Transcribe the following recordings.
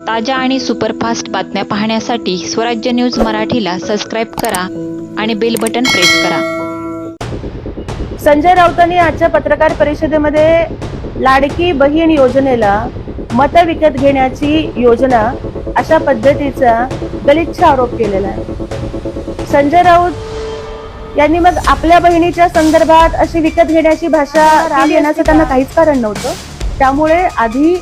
ताज्या आणि सुपरफास्ट बातम्या पाहण्यासाठी स्वराज्य न्यूज मराठीला सबस्क्राईब करा आणि बेल बटन प्रेस करा. संजय राऊतांनी आजच्या पत्रकार परिषदेमध्ये लाडकी बहीण योजनेला मत विकत घेण्याची योजना अशा पद्धतीचा गलिच्छ आरोप केलेला आहे. संजय राऊत यांनी मग आपल्या बहिणीच्या संदर्भात अशी विकत घेण्याची भाषा राग येण्याचं त्यांना काहीच कारण नव्हतं. त्यामुळे आधी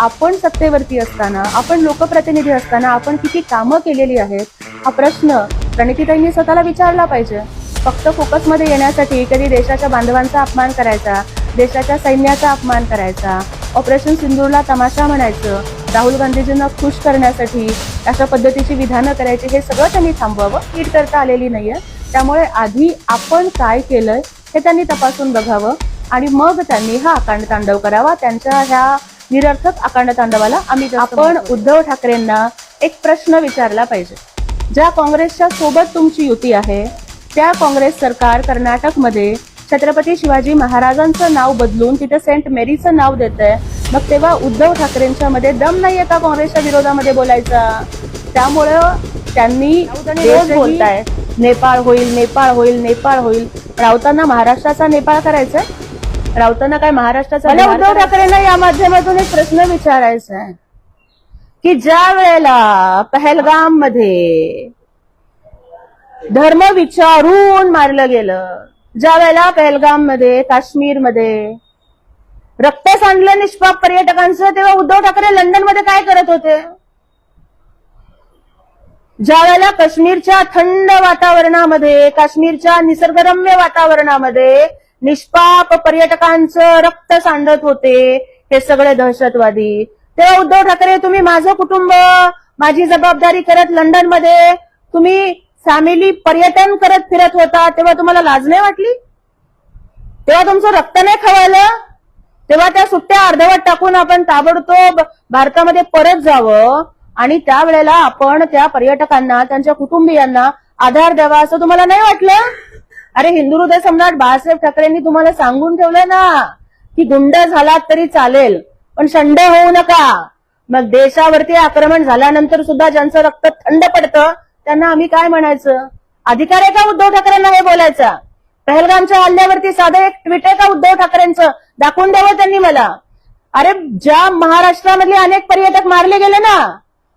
आपण सत्तेवरती असताना आपण लोकप्रतिनिधी असताना आपण किती कामं केलेली आहेत हा प्रश्न प्रणितीताईंनी स्वतःला विचारला पाहिजे. फक्त फोकसमध्ये येण्यासाठी कधी देशाच्या बांधवांचा अपमान करायचा देशाच्या सैन्याचा अपमान करायचा ऑपरेशन सिंदूरला तमाशा म्हणायचं राहुल गांधीजींना खुश करण्यासाठी अशा पद्धतीची विधानं करायची हे सगळं त्यांनी थांबवावं नीट करता आलेली नाहीये. त्यामुळे आधी आपण काय केलंय हे त्यांनी तपासून बघावं आणि मग त्यांनी हा अकांड तांडव करावा. त्यांच्या ह्या निरर्थक अकांड तांडवाला आम्ही आपण उद्धव ठाकरेंना एक प्रश्न विचारला पाहिजे. ज्या काँग्रेसच्या सोबत तुमची युती आहे त्या काँग्रेस सरकार कर्नाटकमध्ये छत्रपती शिवाजी महाराजांचं नाव बदलून तिथे सेंट मेरीचं नाव देत आहे मग तेव्हा उद्धव ठाकरेंच्या मध्ये दम नाहीये का काँग्रेसच्या विरोधामध्ये बोलायचा? त्यामुळं त्यांनी रोज बोलताय नेपाळ होईल नेपाळ होईल नेपाळ होईल. राऊतांना महाराष्ट्राचा नेपाळ करायचंय? राऊतांना काय महाराष्ट्राचा मला उद्धव ठाकरेंना या माध्यमातून एक प्रश्न विचारायचा आहे. की ज्या वेळेला पहलगाममध्ये धर्म विचारून मारलं गेलं ज्या वेळेला पहलगाममध्ये काश्मीरमध्ये रक्त सांडलं निष्पाप पर्यटकांचं तेव्हा उद्धव ठाकरे लंडनमध्ये काय करत होते? ज्या वेळेला काश्मीरच्या थंड वातावरणामध्ये काश्मीरच्या निसर्गरम्य वातावरणामध्ये निष्पाप पर्यटकांचं रक्त सांडत होते. हे सगळे दहशतवादी. तेव्हा उद्धव ठाकरे तुम्ही माझं कुटुंब माझी जबाबदारी करत लंडनमध्ये तुम्ही फॅमिली पर्यटन करत फिरत होता तेव्हा तुम्हाला लाज नाही वाटली? तेव्हा तुमचं रक्त नाही खवायलं तेव्हा त्या सुट्ट्या अर्धवट टाकून आपण ताबडतोब भारतामध्ये परत जावं आणि त्यावेळेला आपण त्या पर्यटकांना त्यांच्या कुटुंबियांना आधार द्यावा असं तुम्हाला नाही वाटलं? अरे हिंदू हृदय सम्राट बाळासाहेब ठाकरेंनी तुम्हाला सांगून ठेवलंय ना की गुंड झालात तरी चालेल पण शंड होऊ नका. मग देशावरती आक्रमण झाल्यानंतर सुद्धा ज्यांचं रक्त थंड पडतं त्यांना आम्ही काय म्हणायचं? अधिकार आहे का उद्धव ठाकरेंना हे बोलायचा? पहलगामच्या हल्ल्यावरती साधं एक ट्विट आहे का उद्धव ठाकरेंचं? दाखवून द्यावं त्यांनी मला. अरे ज्या महाराष्ट्रामधले अनेक पर्यटक मारले गेले ना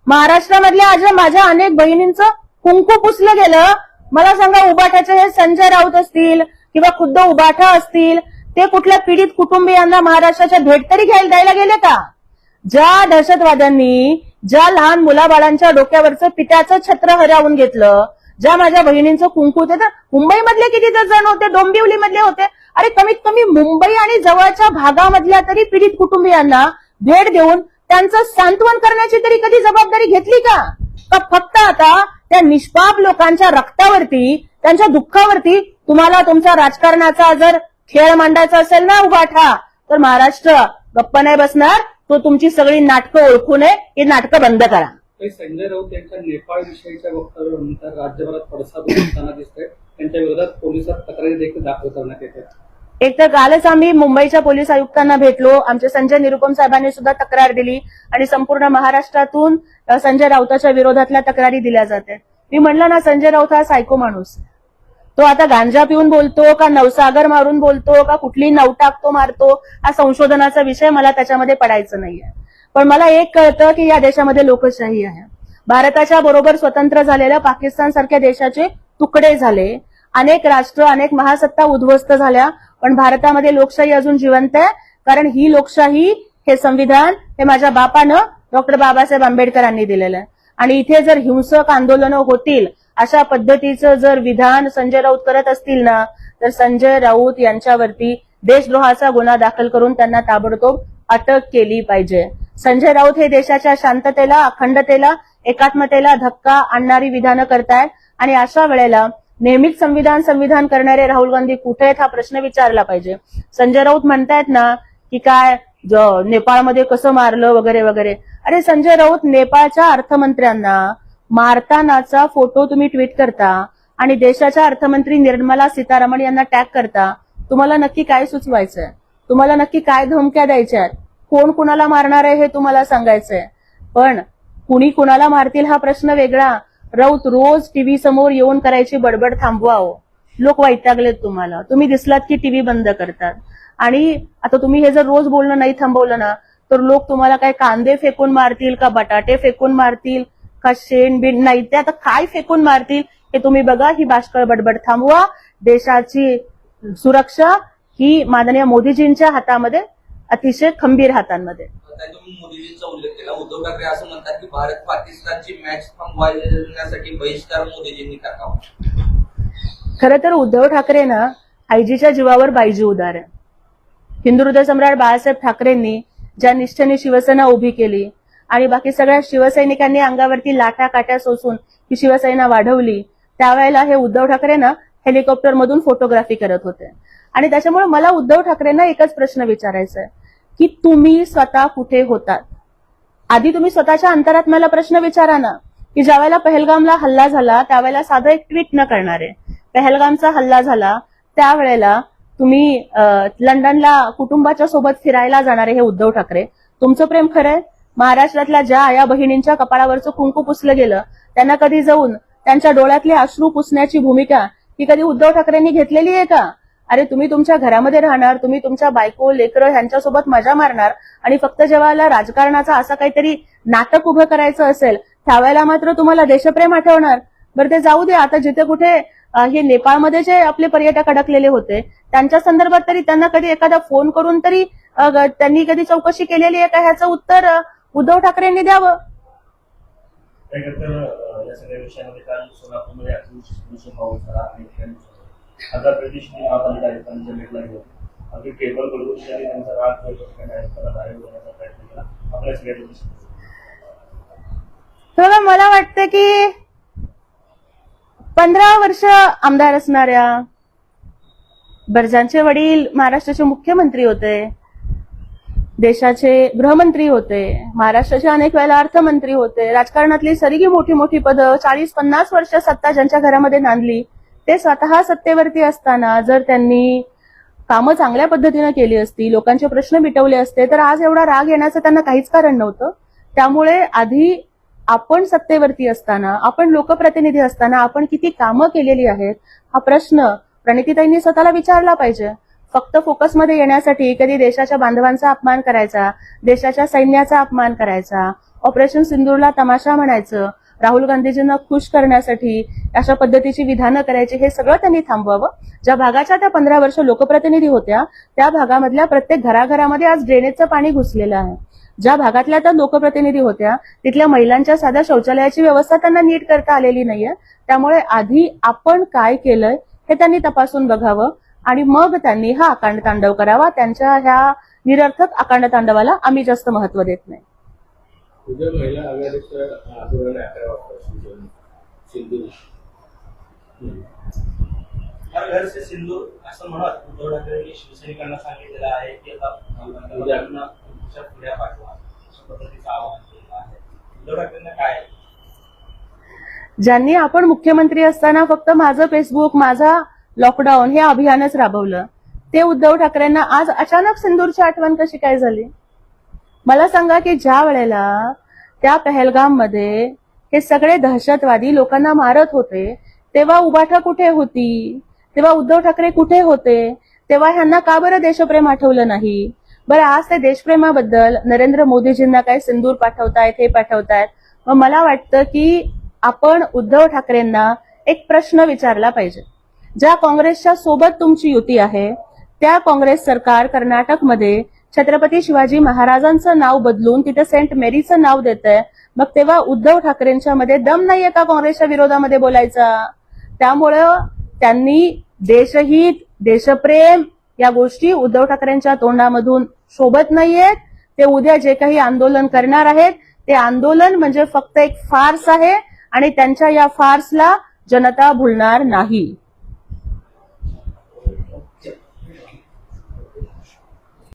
महाराष्ट्रामधल्या आज माझ्या अनेक बहिणींचं कुंकू पुसलं गेलं मला सांगा उबाठाचे हे संजय राऊत असतील किंवा खुद्द उबाठा असतील ते कुठल्या पीडित कुटुंबियांना महाराष्ट्राच्या भेट तरी घ्यायला द्यायला गेले का? ज्या दहशतवाद्यांनी ज्या लहान मुलाबाळांच्या डोक्यावरचं पित्याचं छत्र हरावून घेतलं ज्या माझ्या बहिणींचं कुंकू होते तर मुंबईमधले किती जण होते डोंबिवली मधले होते. अरे कमीत कमी मुंबई आणि जवळच्या भागामधल्या तरी पीडित कुटुंबियांना भेट देऊन त्यांचं सांत्वन करण्याची तरी कधी जबाबदारी घेतली का? का फक्त आता त्या निष्पाप लोकांच्या रक्तावरती त्यांच्या दुःखावरती तुम्हाला तुमचा राजकारणाचा जर खेळ मांडायचा असेल ना उभाठा तर महाराष्ट्र गप्प नाही बसणार. तो तुमची सगळी नाटकं ओळखू नये. ही नाटकं बंद करा. संजय राऊत यांच्या नेपाळ विषयीच्या वक्तव्यानंतर राज्यभरात पडसाद दिसत दिसतंय. त्यांच्या विरोधात पोलिसात तक्रारी देखील दाखल करण्यात येते एक तर कालच आम्ही मुंबईच्या पोलीस आयुक्तांना भेटलो. आमचे संजय निरुपम साहेबांनी सुद्धा तक्रार दिली आणि संपूर्ण महाराष्ट्रातून संजय राऊताच्या विरोधातल्या तक्रारी दिल्या जाते. मी म्हणलं ना संजय राऊत हा सायको माणूस. तो आता गांजा पिऊन बोलतो का नवसागर मारून बोलतो का कुठली नवटाक तो मारतो हा संशोधनाचा विषय मला त्याच्यामध्ये पडायचं नाहीये. पण मला एक कळतं की या देशामध्ये लोकशाही आहे. भारताच्या बरोबर स्वतंत्र झालेल्या पाकिस्तान सारख्या देशाचे तुकडे झाले. अनेक राष्ट्र अनेक महासत्ता उद्ध्वस्त झाल्या. पण भारतामध्ये लोकशाही अजून जिवंत आहे कारण ही लोकशाही हे संविधान हे माझ्या बापानं डॉक्टर बाबासाहेब आंबेडकरांनी दिलेलं आहे. आणि इथे जर हिंसक आंदोलनं होतील अशा पद्धतीचं जर विधान संजय राऊत करत असतील ना तर संजय राऊत यांच्यावरती देशद्रोहाचा गुन्हा दाखल करून त्यांना ताबडतोब अटक केली पाहिजे. संजय राऊत हे देशाच्या शांततेला अखंडतेला एकात्मतेला धक्का आणणारी विधानं करतायत. आणि अशा वेळेला नेहमीच संविधान संविधान करणारे राहुल गांधी कुठे आहेत हा प्रश्न विचारला पाहिजे? संजय राऊत म्हणतायत ना की काय नेपाळमध्ये कसं मारलं वगैरे वगैरे. अरे संजय राऊत नेपाळच्या अर्थमंत्र्यांना मारतानाचा फोटो तुम्ही ट्विट करता आणि देशाच्या अर्थमंत्री निर्मला सीतारामन यांना टॅग करता तुम्हाला नक्की काय सुचवायचंय? तुम्हाला नक्की काय धमक्या द्यायच्या आहेत कोण कुणाला मारणार आहे हे तुम्हाला सांगायचंय? पण कुणी कुणाला मारतील हा प्रश्न वेगळा? राऊत रोज टीव्ही समोर येऊन करायची बडबड थांबवावं. लोक वैतागलेत तुम्हाला. तुम्ही दिसलात की टीव्ही बंद करतात. आणि आता तुम्ही हे जर रोज बोलणं नाही थांबवलं ना तर लोक तुम्हाला काय कांदे फेकून मारतील का बटाटे फेकून मारतील का शेण बिण नाही ते आता काय फेकून मारतील हे तुम्ही बघा. ही बाष्कळ बडबड थांबवा. देशाची सुरक्षा ही माननीय मोदीजींच्या हातामध्ये अतिशय खंबीर हातांमध्ये. आता तुम्ही मोदीजींचा उल्लेख केला. उद्धव ठाकरे असं म्हणतात की भारत पाकिस्तानची मॅच थांबवायसाठी बहिष्कार मोदीजींनी टाकावा. खरं तर उद्धव ठाकरे ना आयजीच्या जीवावर बायजी उदार आहे. हिंदू हृदय सम्राट बाळासाहेब ठाकरेंनी ज्या निष्ठेने शिवसेना उभी केली आणि बाकी सगळ्या शिवसैनिकांनी अंगावरती लाटा काट्या सोसून ही शिवसेना वाढवली त्यावेळेला हे उद्धव ठाकरे ना हेलिकॉप्टर मधून फोटोग्राफी करत होते. आणि त्याच्यामुळे मला उद्धव ठाकरेंना एकच प्रश्न विचारायचा आहे. की तुम्ही स्वतः कुठे होतात? आधी तुम्ही स्वतःच्या अंतरात मला प्रश्न विचारा ना की ज्या वेळेला पहलगामला हल्ला झाला त्यावेळेला साधं एक ट्विट न करणारे. पहलगामचा हल्ला झाला त्यावेळेला तुम्ही लंडनला कुटुंबाच्या सोबत फिरायला जाणारे हे उद्धव ठाकरे. तुमचं प्रेम खरंय? महाराष्ट्रातल्या ज्या आया बहिणींच्या कपाळावरचं कुंकू पुसलं गेलं त्यांना कधी जाऊन त्यांच्या डोळ्यातले अश्रू पुसण्याची भूमिका ही कधी उद्धव ठाकरेंनी घेतलेली आहे का? अरे तुम्ही तुमच्या घरामध्ये राहणार तुम्ही तुमच्या बायको लेकरं ह्यांच्यासोबत मजा मारणार आणि फक्त जेव्हा राजकारणाचं असं काहीतरी नाटक उभं करायचं असेल त्यावेळेला मात्र तुम्हाला देशप्रेम आठवणार. बरं ते जाऊ दे आता जिथे कुठे हे नेपाळमध्ये जे आपले पर्यटक अडकलेले होते त्यांच्या संदर्भात तरी त्यांना कधी एखादा फोन करून तरी त्यांनी कधी चौकशी केलेली आहे का? ह्याचं उत्तर उद्धव ठाकरेंनी द्यावं. या सगळ्या विषयामध्ये काल सोलापूरमध्ये आता प्रतिष्ठित महापालिका आयुक्तांच्या भेटला गेलो अगदी टेबल बरोबर त्यांनी त्यांचा राग जो ठिकाणी प्रयत्न केला. आपल्या सगळ्या मला वाटतं की पंधरा वर्ष आमदार असणाऱ्या बर्जांचे वडील महाराष्ट्राचे मुख्यमंत्री होते देशाचे गृहमंत्री होते महाराष्ट्राचे अनेक वेळेला अर्थमंत्री होते राजकारणातली सरीगी मोठी मोठी पदं चाळीस पन्नास वर्ष सत्ता ज्यांच्या घरामध्ये नांदली ते स्वतः सत्तेवरती असताना जर त्यांनी कामं चांगल्या पद्धतीनं केली असती लोकांचे प्रश्न मिटवले असते तर आज एवढा राग येण्याचं त्यांना काहीच कारण नव्हतं. त्यामुळे आधी आपण सत्तेवरती असताना आपण लोकप्रतिनिधी असताना आपण किती कामं केलेली आहेत हा प्रश्न प्रणितीताईंनी स्वतःला विचारला पाहिजे. फक्त फोकसमध्ये येण्यासाठी कधी देशाच्या बांधवांचा अपमान करायचा देशाच्या सैन्याचा अपमान करायचा ऑपरेशन सिंदूरला तमाशा म्हणायचं राहुल गांधीजींना खुश करण्यासाठी अशा पद्धतीची विधानं करायची हे सगळं त्यांनी थांबवावं. ज्या भागाच्या त्या पंधरा वर्ष लोकप्रतिनिधी होत्या त्या भागामधल्या प्रत्येक घराघरामध्ये आज ड्रेनेजचं पाणी घुसलेलं आहे. ज्या भागातल्या त्या लोकप्रतिनिधी होत्या तिथल्या महिलांच्या साध्या शौचालयाची व्यवस्था त्यांना नीट करता आलेली नाहीये. त्यामुळे आधी आपण काय केलंय हे त्यांनी तपासून बघावं आणि मग त्यांनी हा अकांड तांडव करावा. त्यांच्या ह्या निरर्थक अकांड तांडवाला आम्ही जास्त महत्त्व देत नाही. उद्या महिला आघाडीचं आंदोलन अकरा वाजता सिंधू हर घर से सिंदूर असं म्हणत उद्धव ठाकरेंनी शिवसैनिकांना सांगितलेलं आहे की आता पुढ्या पाठवा अशा पद्धतीचं आवाहन केलं आहे. उद्धव ठाकरेंना काय ज्यांनी आपण मुख्यमंत्री असताना फक्त माझं फेसबुक माझा लॉकडाऊन हे अभियानच राबवलं ते उद्धव ठाकरेंना आज अचानक सिंदूरची आठवण कशी काय झाली? मला सांगा की ज्या वेळेला त्या पहलगाममध्ये हे सगळे दहशतवादी लोकांना मारत होते तेव्हा उबाठा कुठे होती? तेव्हा उद्धव ठाकरे कुठे होते? तेव्हा ह्यांना का बरं देशप्रेम आठवलं नाही? बरं आज ते देशप्रेमाबद्दल नरेंद्र मोदीजींना काय सिंदूर पाठवतायत हे पाठवतायत. मग मला वाटतं की आपण उद्धव ठाकरेंना एक प्रश्न विचारला पाहिजे. ज्या काँग्रेसच्या सोबत तुमची युती आहे त्या काँग्रेस सरकार कर्नाटकमध्ये छत्रपती शिवाजी महाराजांचं नाव बदलून तिथे सेंट मेरीचं नाव देत आहे मग तेव्हा उद्धव ठाकरेंच्या मध्ये दम नाहीये का काँग्रेसच्या विरोधामध्ये बोलायचा? त्यामुळं त्यांनी देशहित देशप्रेम या गोष्टी उद्धव ठाकरेंच्या तोंडामधून शोभत नाहीयेत. ते उद्या जे काही आंदोलन करणार आहेत ते आंदोलन म्हणजे फक्त एक फार्स आहे आणि त्यांच्या या फार्सला जनता भुलणार नाही.